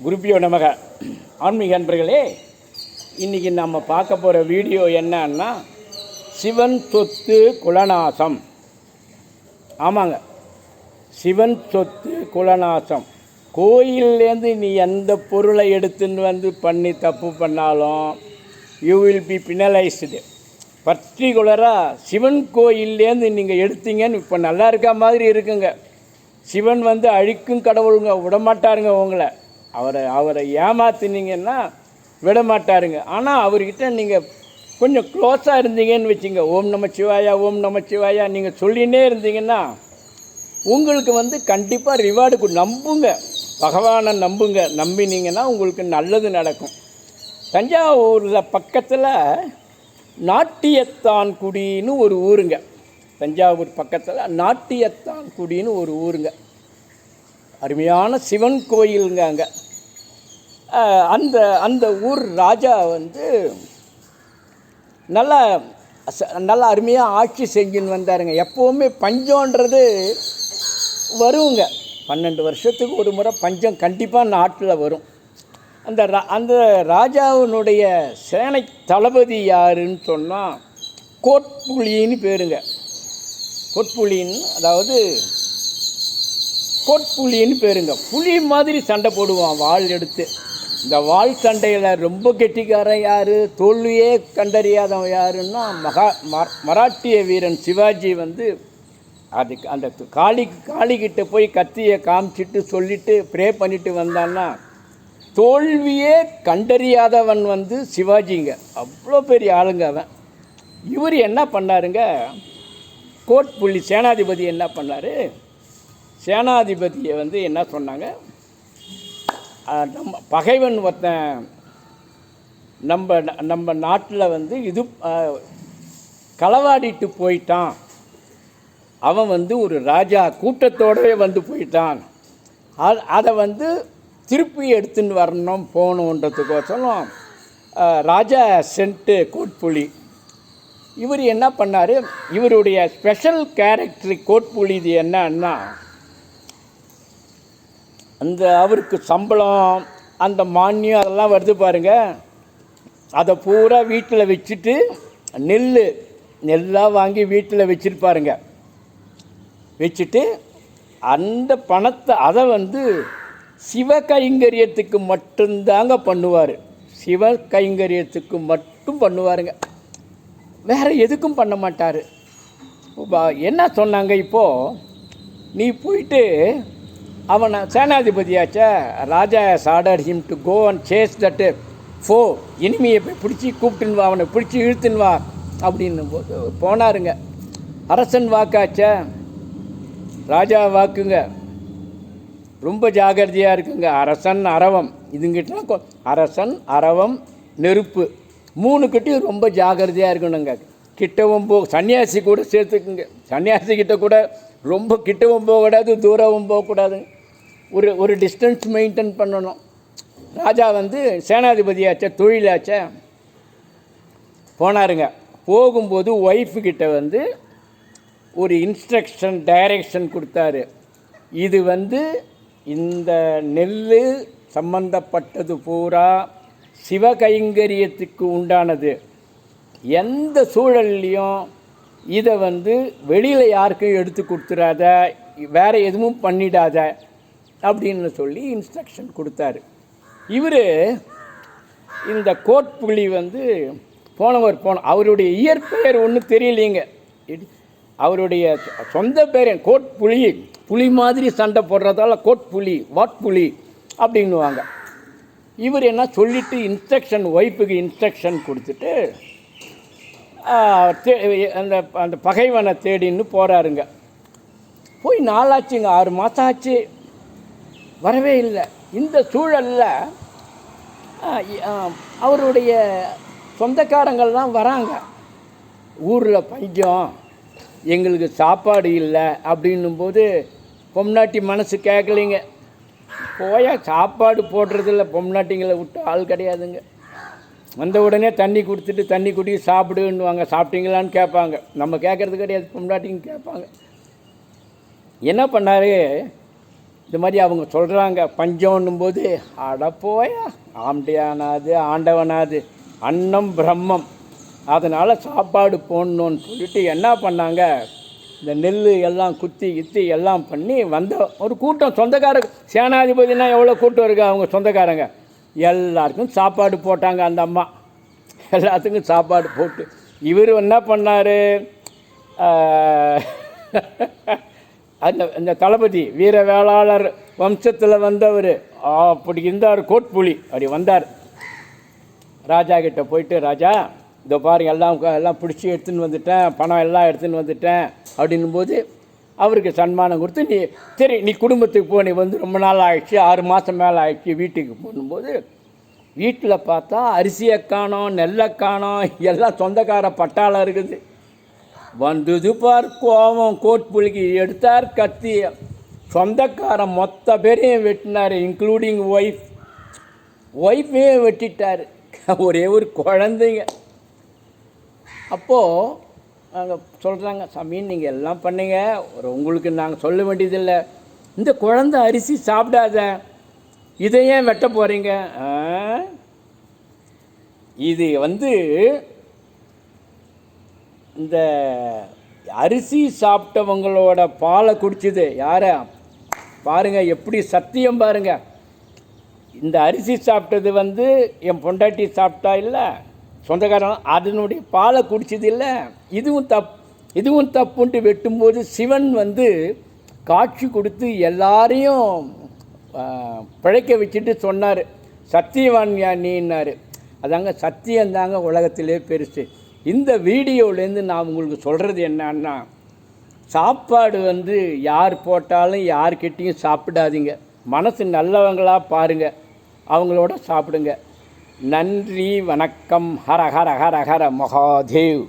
குருப்பியோ நமக. ஆன்மீக அன்பர்களே இன்றைக்கி நம்ம பார்க்க போகிற வீடியோ என்னன்னா சிவன் சொத்து குலநாசம். ஆமாங்க. சிவன் சொத்து குலநாசம். கோயில்லேருந்து நீ எந்த பொருளை எடுத்துன்னு வந்து பண்ணி தப்பு பண்ணாலும் யூ வில் பி பினலைஸ்டு பர்டிகுலராக சிவன் கோயில்லேருந்து நீங்கள் எடுத்தீங்கன்னு இப்போ நல்லா இருக்க மாதிரி இருக்குங்க. சிவன் வந்து அழிக்கும் கடவுளுங்க விடமாட்டாருங்க உங்களை. அவரை அவரை ஏமாத்தினீங்கன்னா விட மாட்டாருங்க ஆனால் அவர்கிட்ட நீங்கள் கொஞ்சம் க்ளோஸாக இருந்தீங்கன்னு வச்சுங்க. ஓம் நம சிவாயா ஓம் நம சிவாயா நீங்கள் சொல்லினே இருந்தீங்கன்னா உங்களுக்கு வந்து கண்டிப்பாக ரிவார்டு நம்புங்க. பகவானை நம்புங்க. நம்பினீங்கன்னா உங்களுக்கு நல்லது நடக்கும். தஞ்சாவூரில் பக்கத்தில் நாட்டியத்தான் குடின்னு ஒரு ஊருங்க. தஞ்சாவூர் பக்கத்தில் நாட்டியத்தான் குடின்னு ஒரு ஊருங்க. அருமையான சிவன் கோயிலுங்க அங்கே. அந்த அந்த ஊர் ராஜா வந்து நல்லா ச- நல்லா அருமையாக ஆட்சி செஞ்சுன்னு வந்தாருங்க. எப்போவுமே பஞ்சன்றது வருங்க. பன்னெண்டு வருஷத்துக்கு ஒரு முறை பஞ்சம் கண்டிப்பாக நாட்டில் வரும். அந்த ரா அந்த ராஜாவினுடைய சேனை தளபதி யாருன்னு சொன்னால் கோட்புலின்னு பேருங்க. கோட்புலின்னு அதாவது கோட்புலின்னு பேருங்க. புலி மாதிரி சண்டை போடுவான் வாள் எடுத்து. இந்த வால் சண்டையில் ரொம்ப கெட்டிக்காரன் யார்? தோல்வியே கண்டறியாதவன் யாருன்னா மகா மராட்டிய வீரன் சிவாஜி வந்து அதுக்கு அந்த காளி காளிக்கிட்ட போய் கத்தியை காமிச்சிட்டு சொல்லிட்டு ப்ரே பண்ணிட்டு வந்தான்னா தோல்வியே கண்டறியாதவன் வந்து சிவாஜிங்க. அவ்வளோ பெரிய ஆளுங்க அவன். இவர் என்ன பண்ணாருங்க? கோட் புள்ளி சேனாதிபதி என்ன பண்ணார்? சேனாதிபதியை வந்து என்ன சொன்னாங்க? நம்ம பகைவன் ஒருத்தன் நம்ம நம்ம நாட்டில் வந்து இது களவாடிட்டு போயிட்டான். அவன் வந்து ஒரு ராஜா கூட்டத்தோடவே வந்து போயிட்டான். அதை வந்து திருப்பி எடுத்துன்னு வரணும் போகணுன்றதுக்கோசரம் ராஜா சென்ட்டு கோட்புலி. இவர் என்ன பண்ணார்? இவருடைய ஸ்பெஷல் கேரக்டர் கோட்புலி இது என்னன்னா அந்த அவருக்கு சம்பளம் அந்த மானியம் அதெல்லாம் வருது பாருங்கள் அதை பூரா வீட்டில் வச்சுட்டு நெல் நெல்லாக வாங்கி வீட்டில் வச்சுருப்பாருங்க வச்சுட்டு அந்த பணத்தை அதை வந்து சிவ கைங்கரியத்துக்கு மட்டும்தாங்க பண்ணுவார். சிவ கைங்கரியத்துக்கு மட்டும் பண்ணுவாருங்க. வேறு எதுக்கும் பண்ண மாட்டார். என்ன சொன்னாங்க இப்போது நீ போயிட்டு அவனை சேனாதிபதியாச்சா ராஜா order him to go and chase that ஃபோ இனிமையை போய் பிடிச்சி கூப்பிட்டுன்னு வா அவனை பிடிச்சி இழுத்துன்னு வா அப்படின்னு போது போனாருங்க. அரசன் வாக்காச்சா. ராஜா வாக்குங்க. ரொம்ப ஜாகிரதையாக இருக்குங்க. அரசன் அரவம். இதுங்கிட்ட அரசன் அரவம் நெருப்பு. மூணு கிட்டையும் ரொம்ப ஜாகிரதையாக இருக்கணுங்க. கிட்டவும் போ சன்னியாசி கூட சேர்த்துக்குங்க. சன்னியாசி கிட்ட கூட ரொம்ப கிட்டவும் போகக்கூடாது தூரமும் போகக்கூடாது. ஒரு ஒரு டிஸ்டன்ஸ் மெயின்டைன் பண்ணணும். ராஜா வந்து சேனாதிபதியாச்ச தொழிலாச்ச போனாருங்க. போகும்போது ஒய்ஃபுக்கிட்ட வந்து ஒரு இன்ஸ்ட்ரக்ஷன் டைரக்ஷன் கொடுத்தாரு. இது வந்து இந்த நெல் சம்பந்தப்பட்டது பூரா சிவகைங்கரியத்துக்கு உண்டானது. எந்த சூழல்லையும் இதை வந்து வெளியில் யாருக்கும் எடுத்து கொடுத்துடாத வேற எதுவும் பண்ணிடாத அப்படின்னு சொல்லி இன்ஸ்ட்ரக்ஷன் கொடுத்தாரு. இவர் இந்த கோட் புலி வந்து போனவர் போன அவருடைய இயற்பெயர் ஒன்றும் தெரியலைங்க. அவருடைய சொந்த பேர் கோட் புலி புலி மாதிரி சண்டை போடுறதால கோட் புலி வாட் புலி அப்படின்னுவாங்க. இவர் என்ன சொல்லிட்டு இன்ஸ்ட்ரக்ஷன் ஒய்ஃபுக்கு இன்ஸ்ட்ரக்ஷன் கொடுத்துட்டு அந்த அந்த பகைவனை தேடின்னு போகிறாருங்க போய் நாளாச்சுங்க ஆறு மாதம் ஆச்சு வரவே இல்லை. இந்த சூழலில் அவருடைய சொந்தக்காரங்கள்லாம் வராங்க. ஊரில் பஞ்சம் எங்களுக்கு சாப்பாடு இல்லை அப்படின்னும்போது பொம்நாட்டி மனசு கேட்கலைங்க போயா சாப்பாடு போடுறதில்ல பொம்நாட்டிங்களை விட்டு ஆள் கிடையாதுங்க. வந்த உடனே தண்ணி கொடுத்துட்டு தண்ணி குடி சாப்பிடுன்னுவாங்க. சாப்பிட்டீங்களான்னு கேட்பாங்க. நம்ம கேட்குறது கிடையாது. பொம்னாட்டிங்க கேட்பாங்க. என்ன பண்ணார்? இந்த மாதிரி அவங்க சொல்கிறாங்க பஞ்சம்னும் போது அடப்போயா போயா ஆம்டியானாது ஆண்டவனாது அன்னம் பிரம்மம். அதனால் சாப்பாடு போடணும்னு சொல்லிட்டு என்ன பண்ணாங்க? இந்த நெல் எல்லாம் குத்தி கித்தி எல்லாம் பண்ணி வந்த ஒரு கூட்டம். சொந்தக்கார சேனாதிபதினா எவ்வளோ கூட்டம் இருக்கு? அவங்க சொந்தக்காரங்க. எல்லாருக்கும் சாப்பாடு போட்டாங்க அந்த அம்மா. எல்லாத்துக்கும் சாப்பாடு போட்டு. இவர் என்ன பண்ணார்? அந்த அந்த தளபதி வீர வேளாளர் வம்சத்தில் வந்தவர். அப்படி இருந்தார் கோட்புலி. அப்படி வந்தார். ராஜா கிட்டே போயிட்டு ராஜா இதோ பாருங்க எல்லாம் எல்லாம் பிடிச்சி எடுத்துன்னு வந்துட்டேன். பணம் எல்லாம் எடுத்துன்னு வந்துட்டேன். அப்படின்னும் போது அவருக்கு சன்மானம் கொடுத்து நீ சரி நீ குடும்பத்துக்கு போ நீ வந்து ரொம்ப நாள் ஆயிடுச்சு ஆறு மாதம் மேலே ஆயிடுச்சு வீட்டுக்கு போகும்போது வீட்டில் பார்த்தா அரிசியை காணோம் நெல்லை காணோம் எல்லாம் சொந்தக்கார பட்டாளம் இருக்குது. வந்தது பார் கோவம் கோட்புலிக்கு எடுத்தார் கத்தி. சொந்தக்காரன் மொத்த பேரையும் வெட்டினார் இன்க்ளூடிங் ஒய்ஃப் ஒய்ஃபையும் வெட்டிட்டார். ஒரே ஒரு குழந்தைங்க. அப்போது நாங்கள் சொல்கிறாங்க சாமின்னு நீங்கள் எல்லாம் பண்ணீங்க. ஒரு உங்களுக்கு நாங்கள் சொல்ல வேண்டியதில்லை. இந்த குழந்தை அரிசி சாப்பிடாத இதை ஏன் வெட்ட போகிறீங்க இது வந்து இந்த அரிசி சாப்பிட்டவங்களோட பாலை குடிச்சது யார? பாருங்க எப்படி சத்தியம் பாருங்க. இந்த அரிசி சாப்பிட்டது வந்து என் பொண்டாட்டி சாப்பிட்டா இல்லை? சொந்தக்காரன் அதனுடைய பாலை குடிச்சது இல்லை. இதுவும் தப் இதுவும் தப்புன்ட்டு வெட்டும்போது சிவன் வந்து காட்சி கொடுத்து எல்லாரையும் பிழைக்க வச்சுட்டு சொன்னார். சத்தியவான் நீன்னார் அதாங்க சத்தியந்தாங்க உலகத்திலே பெருசு. இந்த வீடியோலேருந்து நான் உங்களுக்கு சொல்கிறது என்னன்னா சாப்பாடு வந்து யார் போட்டாலும் யார்கிட்டயும் சாப்பிடாதீங்க. மனசு நல்லவங்களாக பாருங்க. அவங்களோட சாப்பிடுங்க. நன்றி வணக்கம் ஹர ஹர ஹர ஹர மகாதேவ்.